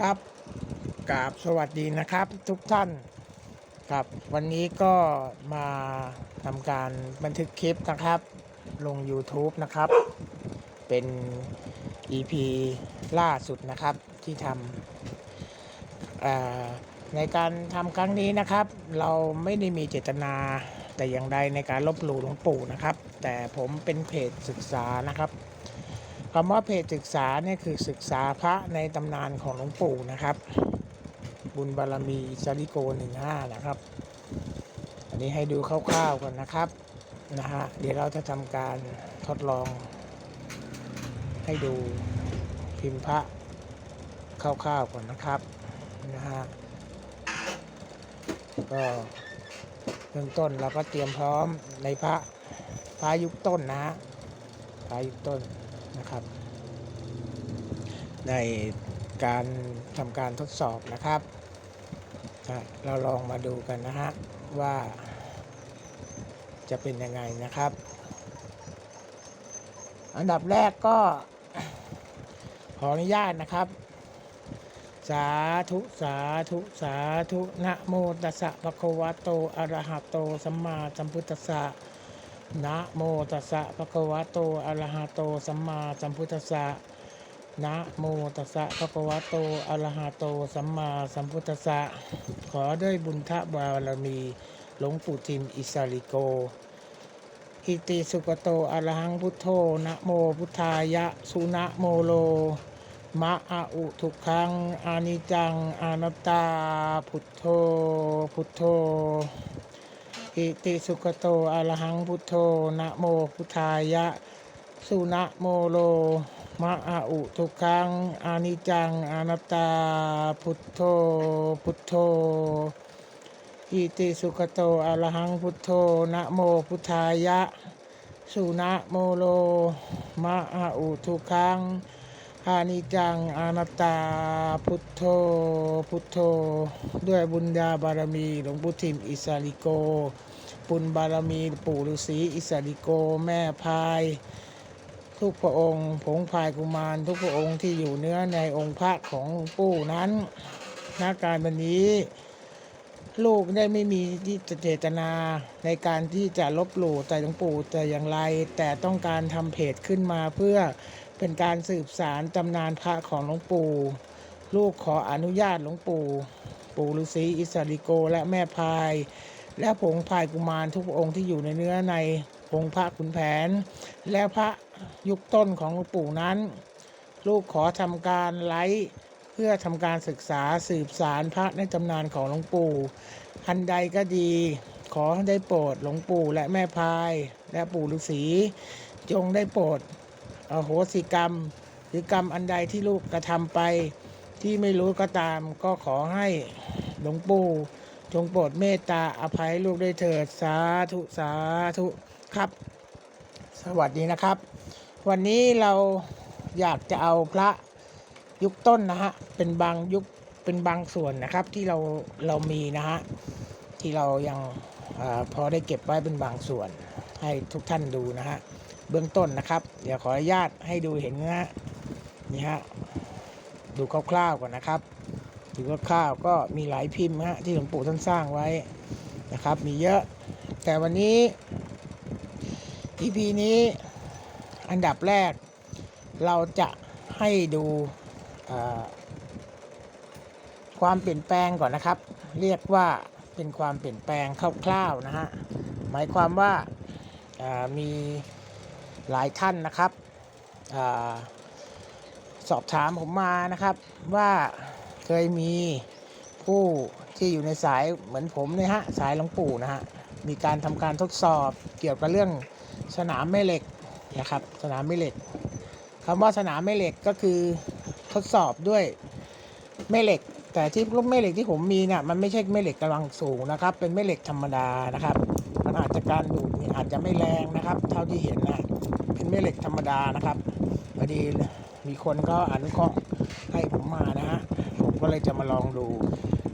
ครับกราบสวัสดีนะครับทุกท่านครับวันนี้ก็มาทำการบันทึกคลิปนะครับ ลง YouTube นะครับ เป็น EP ล่าสุดนะครับที่ทำในการทำครั้งนี้นะครับ เราไม่ได้มีเจตนาแต่อย่างใดในการลบหลู่หลวงปู่นะครับ แต่ผมเป็นเพจศึกษานะครับ คำว่าเพจศึกษาเนี่ยคือศึกษาพระในตำนานของหลวงปู่นะครับ บุญบารมีจาริโกหนึ่งห้านะครับ อันนี้ให้ดูคร่าวๆก่อนนะครับนะฮะเดี๋ยวเราจะทำการทดลอง ให้ดูพิมพ์พระคร่าวๆก่อนนะครับนะฮะก็เบื้องต้นเราก็เตรียมพร้อมในพระพระยุคต้นนะฮะพระยุคต้น นะครับ ในการทำการทดสอบนะครับ เราลองมาดูกันนะฮะว่าจะเป็นยังไงนะครับ อันดับแรกก็ขออนุญาตนะครับ สาธุสาธุสาธุนะโมตัสสะภะคะวะโตอะระหะโตสัมมาสัมพุทธัสสะ นะโมตัสสะภะคะวะโตอะระหะโตสัมมาสัมพุทธัสสะนะโมตัสสะภะคะวะโตอะระหะโตสัมมาสัมพุทธัสสะขอด้วยบุญทบารมีหลวงปู่ทิมอิสาลิโก อิติสุกโตอะระหังพุทโธนะโมพุทธายะ สุนะโมโลมะอาอุทุกขังอานิจังอานัตตาพุทโธพุทโธ อิติสุขโตอะระหังพุทโธนะโมพุทธายะ สุนะโมโลมะอาอุทุกขังอานิจังอานัตตาพุทโธพุทโธอิติสุขโตอะระหังพุทโธนะโมพุทธายะ สุนะโมโลมะอาอุทุกขัง อานิจังอนัตตาพุทโธพุทโธ ด้วยบุญญาบารมีหลวงพุทิมอิสาลิโกบุญบารมีปู่ฤาษีอิสาลิโกแม่พาย ทุกพระองค์ผงพายกุมาร ทุกพระองค์ที่อยู่เนื้อในองค์พระของหลวงปู่นั้นณการวันนี้ลูกได้ไม่มีที่เจตนาในการที่จะลบหลู่ใจหลวงปู่แต่อย่างไร แต่ต้องการทำเพจขึ้นมาเพื่อ เป็นการสืบสารตำนานพระของหลวงปู่ ลูกขออนุญาตหลวงปู่ ปู่ฤาษีอิสาลิโกและแม่พาย และผงพายกุมารทุกองค์ที่อยู่ในเนื้อในองพระขุนแผน และพระยุคต้นของหลวงปู่นั้น ลูกขอทำการไลฟ์เพื่อทำการศึกษาสืบสารพระในตำนานของหลวงปู่อันใดก็ดี ขอได้โปรดหลวงปู่และแม่พาย และปู่ฤาษีจงได้โปรด อโหสิกรรม หรือกรรมอันใดที่ลูกกระทำไป ที่ไม่รู้ก็ตาม ก็ขอให้หลวงปู่จงโปรดเมตตาอภัยลูกได้วยเถิดสาธุสาธุครับ สวัสดีนะครับ วันนี้เราอยากจะเอาพระยุคต้นนะฮะเป็นบางยุคเป็นบางส่วนนะครับที่เราเรามีนะฮะที่เรายังอพอได้เก็บไว้เป็นบางส่วนให้ทุกท่านดูนะฮะ เบื้องต้นนะครับ เดี๋ยวขออนุญาตให้ดูเห็นนะฮะนี่ฮะดูคร่าวๆก่อนนะครับดูคร่าวๆก็มีหลายพิมพ์ฮะที่หลวงปู่ท่านสร้างไว้นะครับ มีเยอะแต่วันนี้ EP นี้อันดับแรก เราจะให้ดูความเปลี่ยนแปลงก่อนนะครับ เรียกว่าเป็นความเปลี่ยนแปลงคร่าวๆนะฮะหมายความว่ามี หลายท่านนะครับอสอบถามผมมานะครับว่าเคยมีผู้ที่อยู่ในสายเหมือนผมเนี่ยฮะสายหลวงปู่นะฮะมีการทำการทดสอบเกี่ยวกับเรื่องสนามแม่เหล็กนะครับสนามแม่เหล็กคำว่าสนามแม่เหล็กก็คือทดสอบด้วยแม่เหล็ก แต่ที่ลูกแม่เหล็กที่ผมมีเนี่ยมันไม่ใช่แม่เหล็กกำลังสูงนะครับ เป็นแม่เหล็กธรรมดานะครับ อาจจะการดูดนี่อาจจะไม่แรงนะครับ เท่าที่เห็นนะเป็นแม่เหล็กธรรมดานะครับพอดีมีคนก็อนุเคราะห์ให้ผมมานะฮะผมก็เลยจะมาลองดู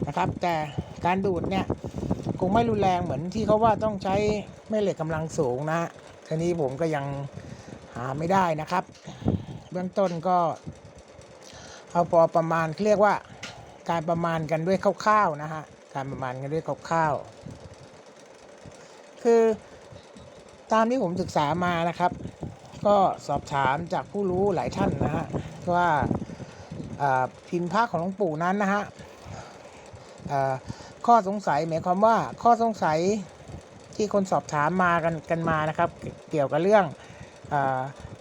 นะครับ แต่การดูดเนี่ยคงไม่รุนแรงเหมือนที่เขาว่าต้องใช้แม่เหล็กกำลังสูงนะทีนี้ผมก็ยังหาไม่ได้นะครับ เบื้องต้นก็เอาพอประมาณเรียกว่าการประมาณกันด้วยคร่าวๆนะฮะการประมาณกันด้วยคร่าวๆ คือตามที่ผมศึกษามานะครับ ก็สอบถามจากผู้รู้หลายท่านนะฮะว่าพิมพ์พระของหลวงปู่นั้นนะฮะข้อสงสัยหมายความว่าข้อสงสัยที่คนสอบถามมากันกันมานะครับ เกี่ยวกับเรื่องอ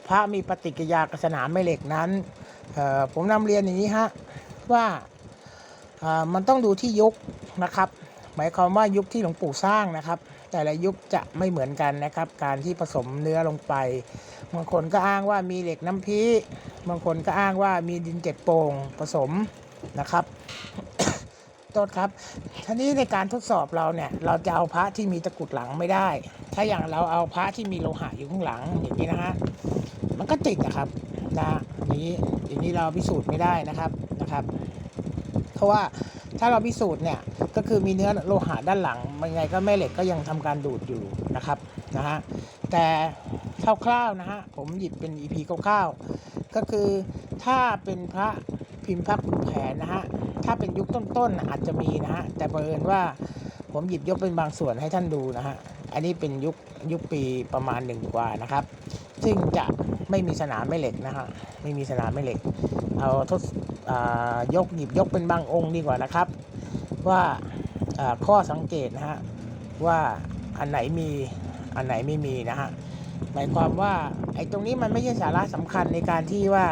พระมีปฏิกิริยากับสนามแม่เหล็กนั้น ผมนำเรียนอย่างนี้ฮะว่ามันต้องดูที่ยุคนะครับ หมายความว่ายุคที่หลวงปู่สร้างนะครับ แต่ละยุคจะไม่เหมือนกันนะครับ การที่ผสมเนื้อลงไป บางคนก็อ้างว่ามีเหล็กน้ำพีบางคนก็อ้างว่ามีดินเจ็ดโป่งผสมนะครับโทษครับทีนี้ในการทดสอบเราเนี่ย เราจะเอาพระที่มีตะกุดหลังไม่ได้ ถ้าอย่างเราเอาพระที่มีโลหะอยู่ข้างหลังอย่างนี้นะฮะ มันก็ติดนะครับนะฮะอย่างนี้อย่างนี้เราพิสูจน์ไม่ได้นะครับนะครับ เพราะว่า ถ้าเราพิสูจน์เนี่ยก็คือมีเนื้อโลหะด้านหลังมันยังไงก็แม่เหล็กก็ยังทำการดูดอยู่นะครับนะฮะแต่คร่าวๆนะฮะผมหยิบเป็น EP คร่าวๆก็คือถ้าเป็นพระพิมพ์พระขุนแผนนะฮะถ้าเป็นยุคต้นๆอาจจะมีนะฮะแต่เอิญว่าผมหยิบยกเป็นบางส่วนให้ท่านดูนะฮะอันนี้เป็นยุคยุคปีประมาณหนึ่งกว่านะครับ ซึ่งจะไม่มีสนามแม่เหล็กนะฮะไม่มีสนามแม่เหล็ก เอาทดอ่า ยกหยิบยกเป็นบางองค์ดีกว่านะครับ ว่าข้อสังเกตนะฮะว่าอันไหนมีอันไหนไม่มีนะฮะหมายความว่าไอ้ตรงนี้มันไม่ใช่สาระสำคัญในการที่ว่า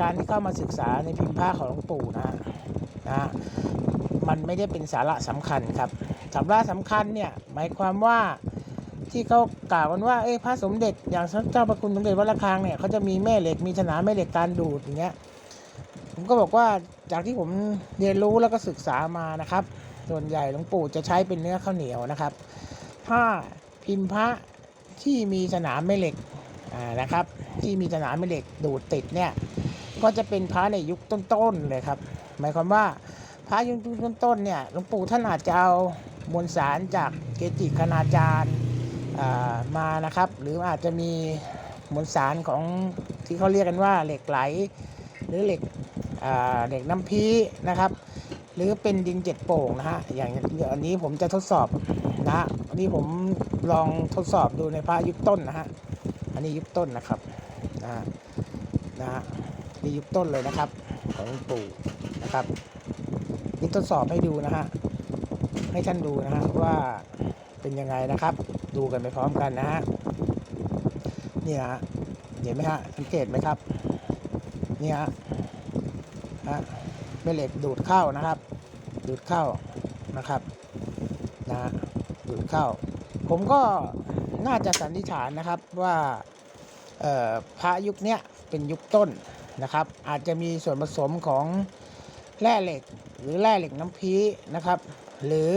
การที่เข้ามาศึกษาในพิมพ์ผ้าของหลวงปู่นะฮะนะมันไม่ได้เป็นสาระสำคัญครับสาระสำคัญเนี่ยหมายความว่าที่เขากล่าวกันว่าเอ้พระสมเด็จอย่างเจ้าพระคุณสมเด็จวัดระฆังเนี่ยเขาจะมีแม่เหล็กมีสนามแม่เหล็กการดูดอย่างเงี้ย ผมก็บอกว่าจากที่ผมเรียนรู้แล้วก็ศึกษามานะครับ ส่วนใหญ่หลวงปู่จะใช้เป็นเนื้อข้าวเหนียวนะครับ ถ้าพิมพ์พระที่มีสนามแม่เหล็กนะครับ ที่มีสนามแม่เหล็กดูดติดเนี่ยก็จะเป็นพระในยุคต้นๆเลยครับ หมายความว่าพระยุคต้นๆเนี่ยหลวงปู่ท่านอาจจะเอามวลสารจากเกจิคณาจารย์มานะครับ หรืออาจจะมีมวลสารของที่เขาเรียกกันว่าเหล็กไหล หรือเหล็ก เหล็กน้ำพีนะครับ หรือเป็นดินเจ็ดโป่งนะฮะอย่างอันนี้ผมจะทดสอบนะฮะอันนี้ผมลองทดสอบดูในพระยุคต้นนะฮะอันนี้ยุคต้นนะครับนะฮะนะฮะนี่ยุคต้นเลยนะครับ ของปู่นะครับนี่ทดสอบให้ดูนะฮะให้ท่านดูนะฮะว่าเป็นยังไงนะครับ ดูกันไปพร้อมกันนะฮะเนี่ยฮะเห็นไหมฮะสังเกตไหมครับนี่ฮะะแม่เหล็กดูดเข้านะครับ ดูดเข้านะครับนะฮะดูดเข้า ผมก็น่าจะสันนิษฐานนะครับว่าพระยุคนี้เป็นยุคต้นนะครับ อาจจะมีส่วนผสมของแร่เหล็กหรือแร่เหล็กน้ำพีนะครับ หรือ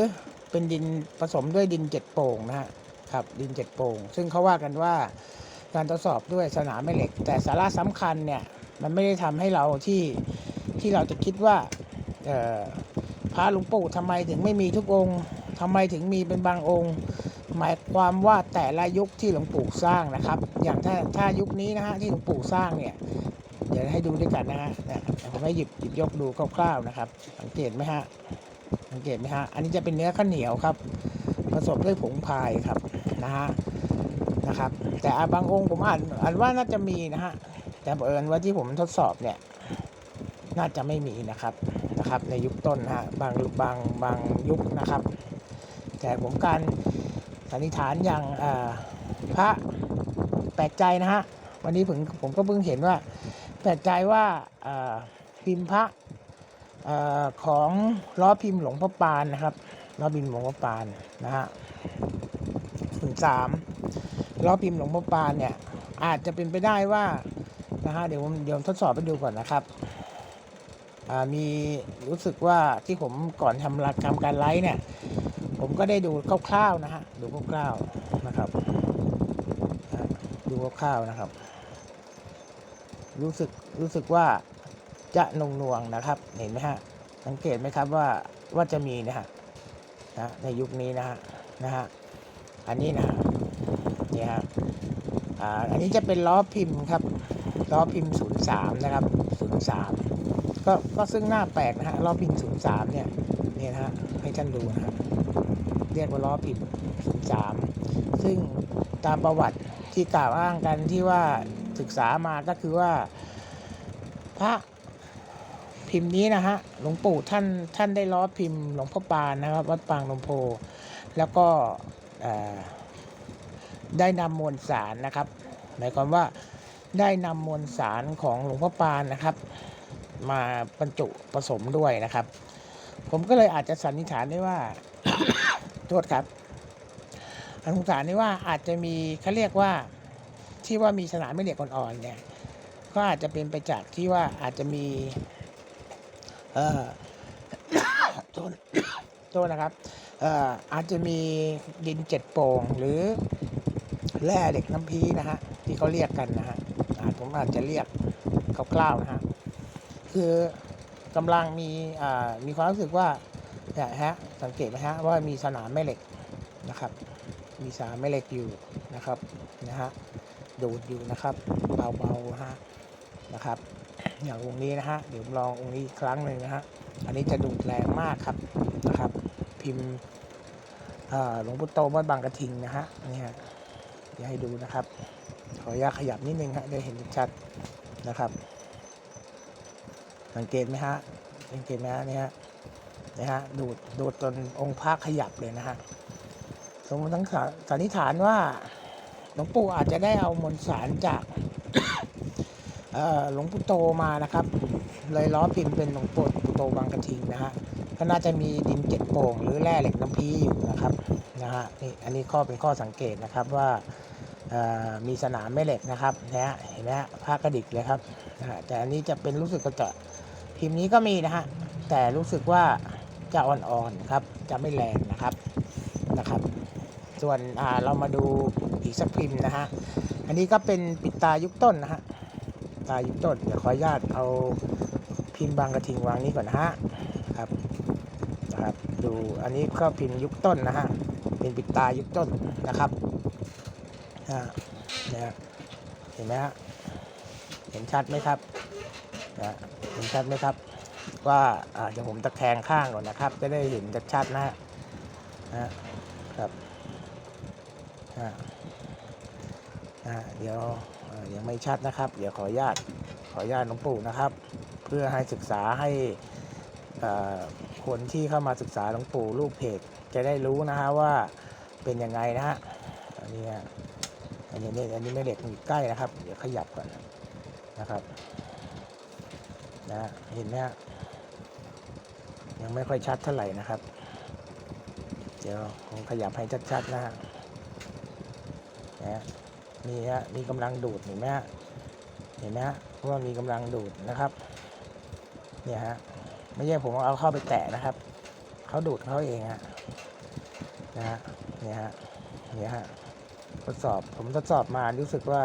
เป็นดินผสมด้วยดินเจ็ดโป่งนะฮะครับดินเจ็ดโป่ง ซึ่งเขาว่ากันว่าการทดสอบด้วยสนามแม่เหล็ก แต่สาระสำคัญเนี่ยมันไม่ได้ทำให้เราที่ ที่เราจะคิดว่าพระหลวงปู่ทำไมถึงไม่มีทุกองค์ทำไมถึงมีเป็นบางองค์ หมายความว่าแต่ละยุคที่หลวงปู่สร้างนะครับ อย่างถ้าถ้ายุคนี้นะฮะที่หลวงปู่สร้างเนี่ยเดี๋ยวให้ดูด้วยกันนะฮะผมให้หยิบหยิบยกดูคร่าวๆนะครับ สังเกตไหมฮะสังเกตไหมฮะอันนี้จะเป็นเนื้อข้าวเหนียวครับ ผสมด้วยผงพายครับนะฮะนะครับ แต่บางองค์ผมอ่านอ่านว่าน่าจะมีนะฮะแต่บังเอิญว่าที่ผมทดสอบเนี่ย น่าจะไม่มีนะครับนะครับ ในยุคต้นนะฮะบางบางบางยุคนะครับ แต่ผมการสันนิษฐานอย่างพระแปลกใจนะฮะวันนี้ผมผมก็เพิ่งเห็นว่า แปลกใจว่าพิมพ์พระอของล้อพิมพ์หลวงพ่อปานนะครับล้อพิมพ์หลวงพ่อปานนะฮะศูนย์สามล้อพิมพ์หลวงพ่อปานเนี่ยอาจจะเป็นไปได้ว่านะฮะเดี๋ยวผมเดี๋ยวทดสอบไปดูก่อนนะครับ มีรู้สึกว่าที่ผมก่อนทำรายการการไลฟ์เนี่ย ผมก็ได้ดูคร่าวๆนะฮะดูคร่าวๆนะครับ ดูคร่าวๆนะครับ รู้สึกรู้สึกว่าจะนงนวงนะครับ เห็นไหมฮะสังเกตไหมครับว่าว่าจะมีนะฮะนะในยุคนี้นะฮะนะฮะอันนี้นะฮะนี่ฮะอ่าอันนี้จะเป็นล้อพิมพ์ครับล้อพิมพ์ 03 นะครับ 03 ก็ก็ซึ่งหน้าแปลกนะฮะล้อพิมพ์03เนี่ยเนี่ยนะฮะให้ท่านดูนะฮะเรียกว่าล้อพิมพ์03ซึ่งตามประวัติที่กล่าวอ้างกันที่ว่าศึกษามาก็คือว่า พระพิมพ์นี้นะฮะหลวงปู่ท่านท่านได้ล้อพิมพ์หลวงพ่อปานนะครับวัดปางนมโพ แล้วก็ได้นำมวลสารนะครับหมายความว่าได้นำมวลสารของหลวงพ่อปานนะครับ มาบรรจุผสมด้วยนะครับ ผมก็เลยอาจจะสันนิษฐานได้ว่าโทษครับสันนิษฐานได้ว่าอาจจะมีเขาเรียกว่าที่ว่ามีสนามแม่เหล็กอ่อนๆเนี่ยก็อาจจะเป็นไปจากที่ว่าอาจจะมี เอ่อโทษโทษนะครับเอ่ออาจจะมีดินเจ็ดโป่งหรือแร่เหล็กน้ำพีนะฮะที่เขาเรียกกันนะฮะผมอาจจะเรียกคร่าวๆนะฮะ คือกำลังมีมีความรู้สึกว่าเนี่ยฮะสังเกตไหมฮะว่ามีสนามแม่เหล็กนะครับ มีสนามแม่เหล็กอยู่นะครับนะฮะดูดอยู่นะครับเบาๆนะฮะนะครับ อย่างองค์นี้นะฮะเดี๋ยวลององค์นี้ครั้งหนึ่งนะฮะอันนี้จะดูดแรงมากครับนะครับ พิมพ์หลวงปู่โตวัดบางกระทิงนะฮะนี่ฮะเดี๋ยวให้ดูนะครับ ขออนุญาตขยับนิดนึงฮะได้เห็นชัดนะครับ สังเกตไหมฮะสังเกตไหมฮะนี่ฮะนี่ฮะดูดดูดจนองค์พระขยับเลยนะฮะสมมติทั้งสันนิษฐานว่าหลวงปู่อาจจะได้เอามวลสารจากหลวงปู่โตมานะครับ เลยล้อพิมพ์เป็นหลวงปู่โตบางกระทิงนะฮะก็น่าจะมีดินเจ็ดโป่งหรือแร่เหล็กน้ำพีอยู่นะครับนะฮะนี่อันนี้ข้อเป็นข้อสังเกตนะครับว่ามีสนามแม่เหล็กนะครับนะฮะเห็นไหมฮะผ้ากระดิกเลยครับแต่อันนี้จะเป็นรู้สึกกระจะ พิมพ์นี้ก็มีนะฮะ แต่รู้สึกว่าจะอ่อนๆครับ จะไม่แรงนะครับนะครับ ส่วนอ่าเรามาดูอีกสักพิมพ์นะฮะ อันนี้ก็เป็นปิดตายุคต้นนะฮะ ตายุคต้น เดี๋ยวขออนุญาตเอาพิมพ์บางกระทิงวางนี้ก่อนนะฮะครับนะครับดูอันนี้ก็พิมพ์ยุคต้นนะฮะเป็นปิดตายุคต้นนะครับอ่าเนี่ยฮะเห็นไหมฮะเห็นชัดไหมครับ นะเห็นชัดไหมครับ ว่าเดี๋ยวผมตะแคงข้างก่อนนะครับ จะได้เห็นชัดๆนะฮะนะครับเดี๋ยวยังไม่ชัดนะครับ เดี๋ยวขออนุญาตขออนุญาตหลวงปู่นะครับ เพื่อให้ศึกษาให้คนที่เข้ามาศึกษาหลวงปู่รูปเพจจะได้รู้นะฮะว่าเป็นยังไงนะฮะอันนี้อันนี้เนี่ยอันนี้ไม่เด็กอยู่ใกล้นะครับ เดี๋ยวขยับก่อนนะครับ นะ เห็นไหมฮะยังไม่ค่อยชัดเท่าไหร่นะครับ เดี๋ยวผมขยับให้ชัดๆนะฮะนะนี่ฮะมีกำลังดูดเห็นไหมฮะเห็นไหมฮะว่ามีกำลังดูดนะครับเนี่ยฮะไม่ใช่ผมเอาเข้าไปแตะนะครับเขาดูดเขาเองฮะนะฮะเนี่ยฮะเนี่ยฮะทดสอบผมทดสอบมารู้สึกว่า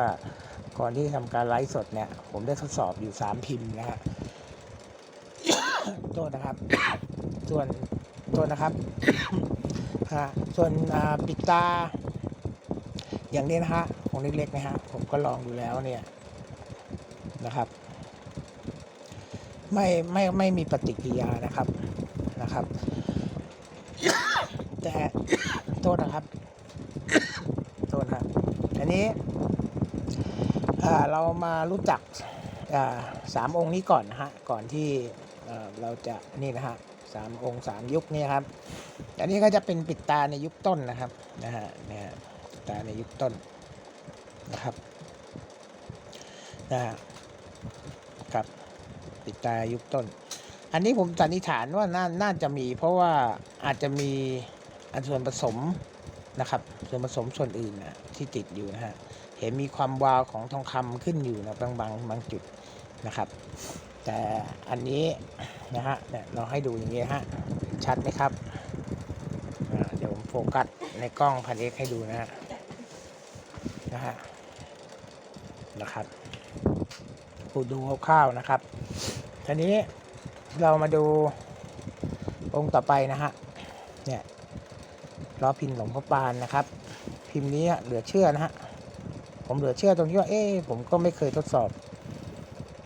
ก่อนที่ทำการไลฟ์สดเนี่ย ผมได้ทดสอบอยู่สามพิมพ์นะฮะ โทษนะครับ ส่วนตัวนะครับฮะส่วนปิดตา อย่างนี้นะฮะของเล็กๆนะฮะผมก็ลองดูแล้วเนี่ยนะครับ ไม่ไม่ไม่มีปฏิกิริยานะครับนะครับ แต่โทษนะครับโทษครับอันนี้อ่าเรามารู้จักสามองค์นี้ก่อนนะฮะก่อนที่ เราจะนี่นะฮะสามองค์สามยุคนี้ครับ อันนี้ก็จะเป็นปิดตาในยุคต้นนะครับนะฮะเนี่ยปิดตาในยุคต้นนะครับนะฮะครับปิดตายุคต้น อันนี้ผมสันนิษฐานว่าน่าน่าจะมี เพราะว่าอาจจะมีอันส่วนผสมนะครับ ส่วนผสมส่วนอื่นนะที่ติดอยู่นะฮะเห็นมีความวาวของทองคำขึ้นอยู่นะบางบางบางจุดนะครับ แต่อันนี้นะฮะเนี่ยเราให้ดูอย่างนี้ฮะชัดไหมครับเดี๋ยวผมโฟกัสในกล้องพันเอกให้ดูนะฮะนะฮะนะครับปูดูคร่าวๆนะครับทีนี้เรามาดูองค์ต่อไปนะฮะเนี่ยล้อพิมพ์หลวงพ่อปานนะครับ พิมพ์นี้เหลือเชื่อนะฮะผมเหลือเชื่อตรงที่ว่าเอ๊ผมก็ไม่เคยทดสอบ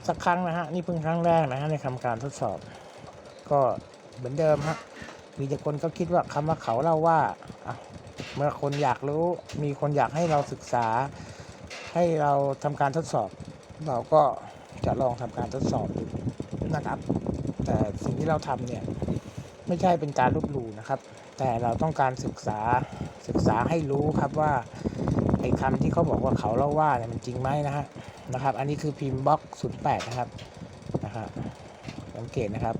สักครั้งนะฮะนี่เพิ่งครั้งแรกนะฮะในทำการทดสอบ ก็เหมือนเดิมฮะมีแต่คนก็คิดว่าคำว่าเขาเล่าว่าอะเมื่อคนอยากรู้มีคนอยากให้เราศึกษา ให้เราทำการทดสอบ เราก็จะลองทำการทดสอบนะครับ แต่สิ่งที่เราทำเนี่ยไม่ใช่เป็นการลบหลู่นะครับ แต่เราต้องการศึกษาศึกษาให้รู้ครับว่า ไอ้คำที่เขาบอกว่าเขาเล่าว่าเนี่ยมันจริงไหมนะฮะนะครับ อันนี้คือพิมพ์บล็อก08นะครับนะครับสังเกตนะครับ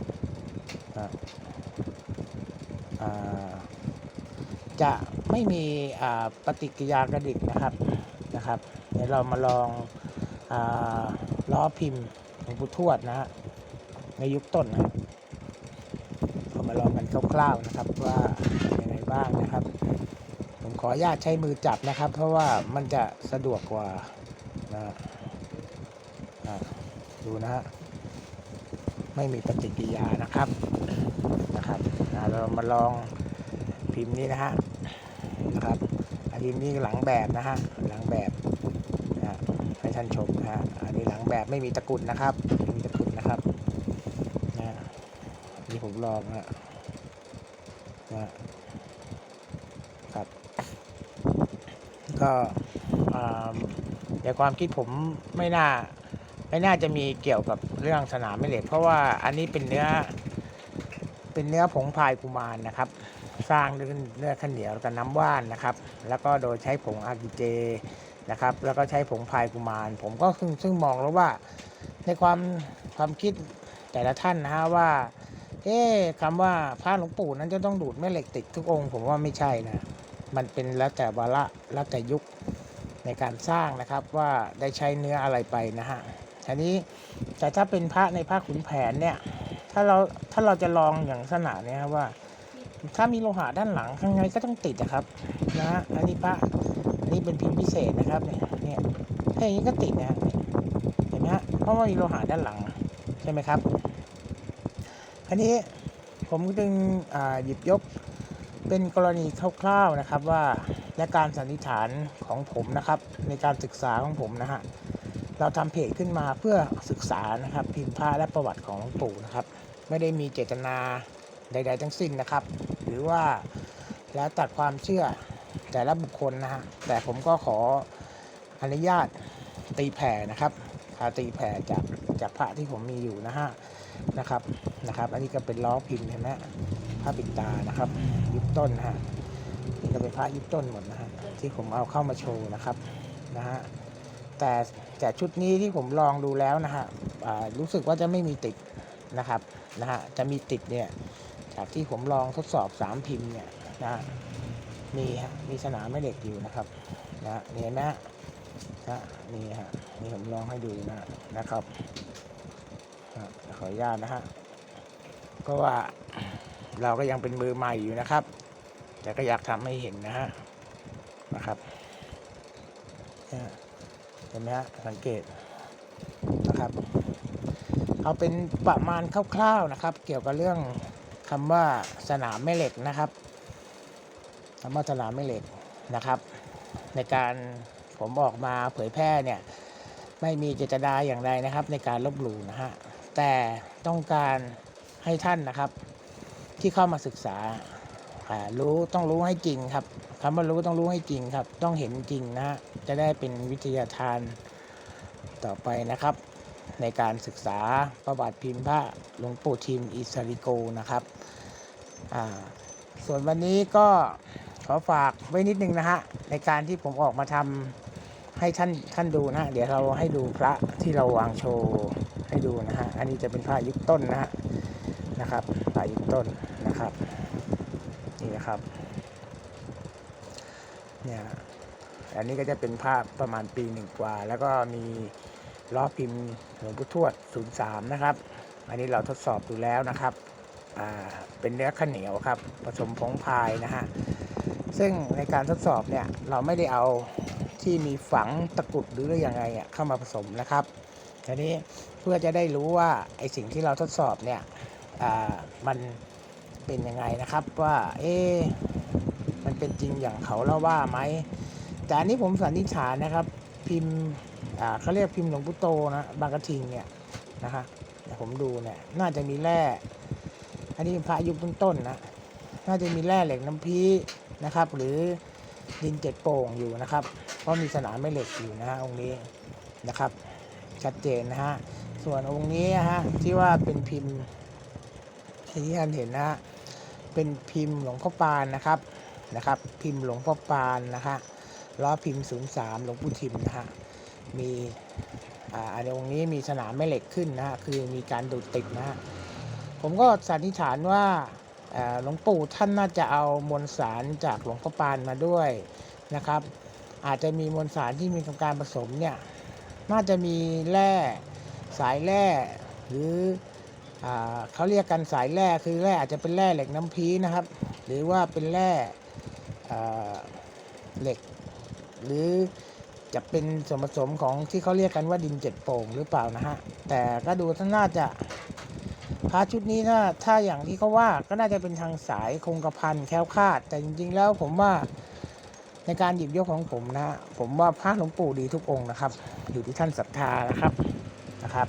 อ่าจะไม่มีอ่าปฏิกิริยากระดิกนะครับนะครับเดี๋ยวเรามาลองอาล้อพิมพ์หลวงปู่ทวดนะฮะในยุคต้นนะเรามาลองกันคร่าวๆนะครับว่าเป็นยังไงบ้างนะครับ ขออนุญาตใช้มือจับนะครับ เพราะว่ามันจะสะดวกกว่านะดูนะฮะไม่มีปฏิกิริยานะครับนะครับเรามาลองพิมพ์นี้นะฮะนะครับอันนี้นี่หลังแบบนะฮะหลังแบบนะฮะให้ท่านชมนะฮะอันนี้หลังแบบไม่มีตะกุดนะครับไม่มีตะกุดนะครับนะนี่ผมลองนะฮะนะฮะครับ ก็อ่าในความคิดผมไม่น่าไม่น่าจะมีเกี่ยวกับเรื่องสนามแม่เหล็ก เพราะว่าอันนี้เป็นเนื้อ เป็นเนื้อผงพายกุมารนะครับ สร้างด้วยเนื้อข้าวเหนียวกับน้ำว่านนะครับ แล้วก็โดยใช้ผงอากิเจนะครับ แล้วก็ใช้ผงพายกุมาร ผมก็ซึ่งซึ่งมองแล้วว่าในความความคิดแต่ละท่านนะฮะว่าเอ๊ะคำว่าพระหลวงปู่นั้นจะต้องดูดแม่เหล็กติดทุกองค์ ผมว่าไม่ใช่นะ มันเป็นแล้วแต่วาระแล้วแต่ยุคในการสร้างนะครับว่าได้ใช้เนื้ออะไรไปนะฮะทีนี้แต่ถ้าเป็นพระในพระขุนแผนเนี่ยถ้าเราถ้าเราจะลองอย่างลักษณะเนี้ยว่า ถ้ามีโลหะด้านหลังข้างในก็ต้องติดนะครับนะฮะอันนี้พระอันนี้เป็นพิมพ์พิเศษนะครับเนี่ยเนี่ยถ้าอย่างนี้ก็ติดนะเห็นไหมฮะเพราะว่ามีโลหะด้านหลังใช่ไหมครับอันนี้ผมจึงหยิบยก เป็นกรณีคร่าวๆนะครับว่าและการสันนิษฐานของผมนะครับ ในการศึกษาของผมนะฮะเราทำเพจขึ้นมาเพื่อศึกษานะครับ พิมพ์ผ้าและประวัติของหลวงปู่นะครับ ไม่ได้มีเจตนาใด ๆ ทั้งสิ้นนะครับ หรือว่าแล้วตัดความเชื่อแต่ละบุคคลนะฮะแต่ผมก็ขออนุญาตตีแผ่นะครับคาตีแผ่จากจากพระที่ผมมีอยู่นะฮะนะครับนะครับ อันนี้ก็เป็นล้อพิมพ์เห็นไหม ผ้าปิดตานะครับ ยุคต้นนะฮะนี่ก็เป็นพระยุคต้นหมดนะฮะที่ผมเอาเข้ามาโชว์นะครับนะฮะแต่แต่ชุดนี้ที่ผมลองดูแล้วนะฮะอ่ารู้สึกว่าจะไม่มีติดนะครับนะฮะจะมีติดเนี่ยจากที่ผมลองทดสอบสามพิมพ์เนี่ยนะมีฮะมีสนามแม่เหล็กอยู่นะครับนะเห็นไหมฮะนะนี่ฮะนี่ผมลองให้ดูนะนะครับขออนุญาตนะฮะเพราะว่า เราก็ยังเป็นมือใหม่อยู่นะครับ แต่ก็อยากทำให้เห็นนะฮะนะครับเห็นไหมฮะสังเกตนะครับ เอาเป็นประมาณคร่าวๆนะครับ เกี่ยวกับเรื่องคำว่าสนามแม่เหล็กนะครับคำว่าสนามแม่เหล็กนะครับ ในการผมออกมาเผยแพร่เนี่ยไม่มีเจตนาอย่างใดนะครับ ในการลบหลู่นะฮะแต่ต้องการให้ท่านนะครับ ที่เข้ามาศึกษารู้ต้องรู้ให้จริงครับคำว่ารู้ต้องรู้ให้จริงครับ ต้องเห็นจริงนะจะได้เป็นวิทยาทานต่อไปนะครับ ในการศึกษาประวัติพิมพ์พระหลวงปู่ทิมอิสริโกนะครับส่วนวันนี้ก็ขอฝากไว้นิดนึงนะฮะในการที่ผมออกมาทำให้ท่านท่านดูนะฮะเดี๋ยวเราให้ดูพระที่เราวางโชว์ให้ดูนะฮะอันนี้จะเป็นพระยุคต้นนะฮะนะครับปลายยุคต้น นะครับนี่นะครับเนี่ยอันนี้ก็จะเป็นภาพประมาณปีหนึ่งกว่า แล้วก็มีล้อพิมพ์หลวงพุทวด 03 นะครับ อันนี้เราทดสอบดูแล้วนะครับเป็นเนื้อข้าวเหนียวครับ ผสมผงพายนะฮะ ซึ่งในการทดสอบเนี่ยเราไม่ได้เอาที่มีฝังตะกุดหรือยังไงเข้ามาผสมนะครับทีนี้เพื่อจะได้รู้ว่าไอสิ่งที่เราทดสอบเนี่ยมัน เป็นยังไงนะครับว่าเอ๊มันเป็นจริงอย่างเขาเล่าว่าไหมแต่อันนี้ผมสันนิษฐานนะครับ พิมพ์อ่าเขาเรียกพิมพ์หลวงพุโตนะบางกระทิงเนี่ยนะฮะเดี๋ยวผมดูเนี่ยน่าจะมีแร่อันนี้พระยุคต้นๆนะน่าจะมีแร่เหล็กน้ำพีนะครับ หรือดินเจ็ดโป่งอยู่นะครับเพราะมีสนามแม่เหล็กอยู่นะฮะองค์นี้นะครับ ชัดเจนนะฮะส่วนองค์นี้นะฮะที่ว่าเป็นพิมพ์ที่ท่านเห็นนะฮะ เป็นพิมพ์หลวงพ่อปานนะครับนะครับ พิมพ์หลวงพ่อปานนะฮะล้อพิมพ์ 03 หลวงปู่ทิมนะฮะมีอันองนี้มีสนามแม่เหล็กขึ้นนะฮะคือมีการดูดติดนะฮะผมก็สันนิษฐานว่าหลวงปู่ท่านน่าจะเอามวลสารจากหลวงพ่อปานมาด้วยนะครับ อาจจะมีมวลสารที่มีการผสมเนี่ยน่าจะมีแร่สายแร่หรือ เขาเรียกกันสายแร่คือแร่อาจจะเป็นแร่เหล็กน้ำพีนะครับ หรือว่าเป็นแร่เหล็ก หรือจะเป็นส่วนผสมของที่เขาเรียกกันว่าดินเจ็ดโป่งหรือเปล่านะฮะแต่ก็ดูท่าน่าจะพระชุดนี้ถ้าถ้าอย่างที่เขาว่าก็น่าจะเป็นทางสายคงกระพันแคล้วคลาด แต่จริงๆแล้วผมว่าในการหยิบยกของผมนะผมว่าพระหลวงปู่ดีทุกองค์นะครับ อยู่ที่ท่านศรัทธานะครับนะครับ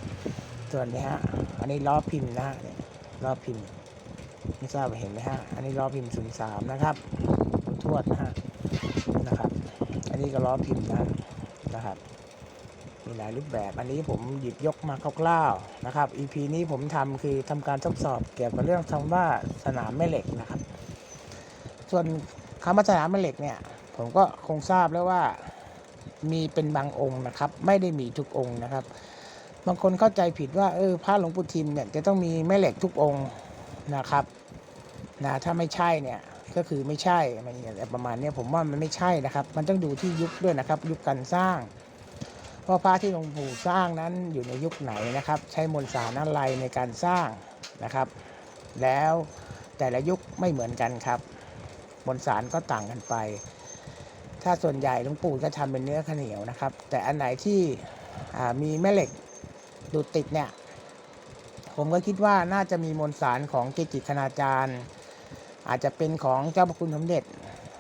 ส่วนนี้ฮะ อันนี้ล้อพิมพ์นะฮะล้อพิมพ์ไม่ทราบเห็นไหมฮะ อันนี้ล้อพิมพ์ศูนย์สามนะครับทวดนะฮะ นะครับ อันนี้ก็ล้อพิมพ์นะนะครับ มีหลายรูปแบบ อันนี้ผมหยิบยกมาคร่าวๆนะครับ EP นี้ผมทำคือทำการทดสอบเกี่ยวกับเรื่องคำว่าสนามแม่เหล็กนะครับ ส่วนคำว่าสนามแม่เหล็กเนี่ย ผมก็คงทราบแล้วว่ามีเป็นบางองค์นะครับ ไม่ได้มีทุกองค์นะครับ บางคนเข้าใจผิดว่าเออพระหลวงปู่ทิมเนี่ยจะต้องมีแม่เหล็กทุกองค์นะครับนะถ้าไม่ใช่เนี่ยก็คือไม่ใช่อะไรประมาณเนี้ยผมว่ามันไม่ใช่นะครับ มันต้องดูที่ยุคด้วยนะครับ ยุคการสร้างเพราะพระที่หลวงปู่สร้างนั้นอยู่ในยุคไหนนะครับ ใช้มวลสารอะไรในการสร้างนะครับ แล้วแต่ละยุคไม่เหมือนกันครับมวลสารก็ต่างกันไป ถ้าส่วนใหญ่หลวงปู่จะทำเป็นเนื้อข้าวเหนียวนะครับ แต่อันไหนที่มีแม่เหล็ก ดูดติดเนี่ย ผมก็คิดว่าน่าจะมีมวลสารของเกจิคณาจารย์ อาจจะเป็นของเจ้าพระคุณสมเด็จ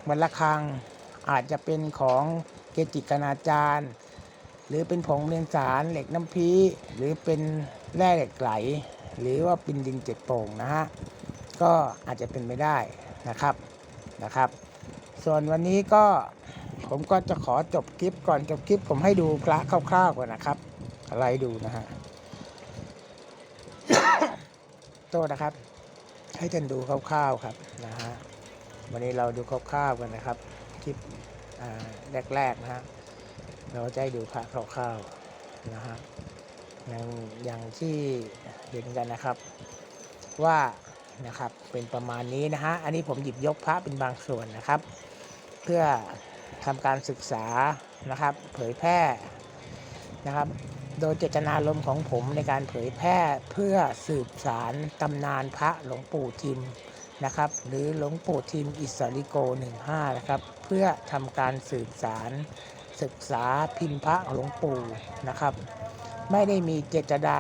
วัดละคัง อาจจะเป็นของเกจิคณาจารย์ หรือเป็นผงเรียนสารเหล็กน้ำพีหรือเป็นแร่เหล็กไหล หรือว่าเป็นดินเจ็ดโป่งนะฮะก็อาจจะเป็นไม่ได้นะครับนะครับ ส่วนวันนี้ก็ผมก็จะขอจบคลิปก่อนจบคลิปผมให้ดูพระคร่าวๆก่อนนะครับ อะไรดูนะฮะ โทษนะครับ ให้ท่านดูคร่าวๆครับนะฮะวันนี้เราดูคร่าวๆกันนะครับคลิปแรกๆนะฮะเราจะให้ดูพระคร่าวๆนะฮะอย่างอย่างที่เห็นกันนะครับ ว่านะครับเป็นประมาณนี้นะฮะอันนี้ผมหยิบยกพระเป็นบางส่วนนะครับ เพื่อทำการศึกษานะครับ เผยแพร่นะครับ โดยเจตนารมณ์ของผมในการเผยแพร่เพื่อสืบสารตำนานพระหลวงปู่ทิมนะครับ หรือหลวงปู่ทิมอิสริโก 15 นะครับ เพื่อทำการสืบสารศึกษาพิมพ์พระหลวงปู่นะครับ ไม่ได้มีเจตนา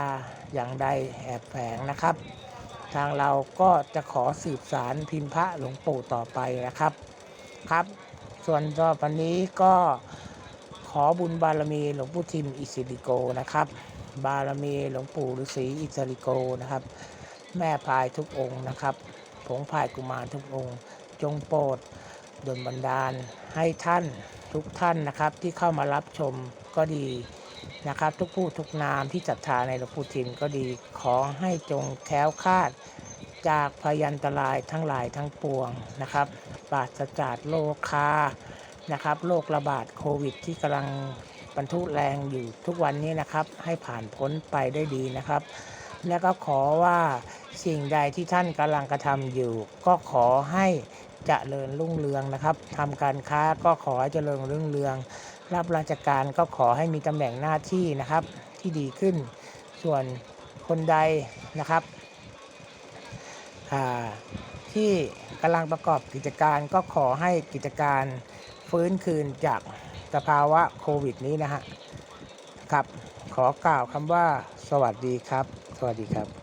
อย่างใดแอบแฝงนะครับ ทางเราก็จะขอสืบสารพิมพ์พระหลวงปู่ต่อไปนะครับครับ ส่วนต่อไปนี้ก็ ขอบุญบารมีหลวงปู่ทิมอิสิริโกนะครับ บารมีหลวงปู่ฤาษีอิสริโกนะครับ แม่พายทุกองค์นะครับผงพายกุมารทุกองค์ จงโปรดดลบันดาลให้ท่านทุกท่านนะครับที่เข้ามารับชมก็ดีนะครับ ทุกผู้ทุกนามที่ศรัทธาในหลวงปู่ทิมก็ดีขอให้จงแคล้วคลาดจากพยันตรายทั้งหลายทั้งปวงนะครับ ปราศจากโรคา นะครับโรคระบาดโควิด ที่กำลังบรรทุแรงอยู่ทุกวันนี้นะครับให้ผ่านพ้นไปได้ดีนะครับ แล้วก็ขอว่าสิ่งใดที่ท่านกำลังกระทำอยู่ ก็ขอให้เจริญรุ่งเรืองนะครับทำการค้าก็ขอให้เจริญรุ่งเรือง รับราชการก็ขอให้มีตำแหน่งหน้าที่นะครับที่ดีขึ้น ส่วนคนใดนะครับที่กำลังประกอบกิจการก็ขอให้กิจการ ฟื้นคืนจากสภาวะโควิดนี้นะฮะครับ ขอกล่าวคำว่าสวัสดีครับ สวัสดีครับ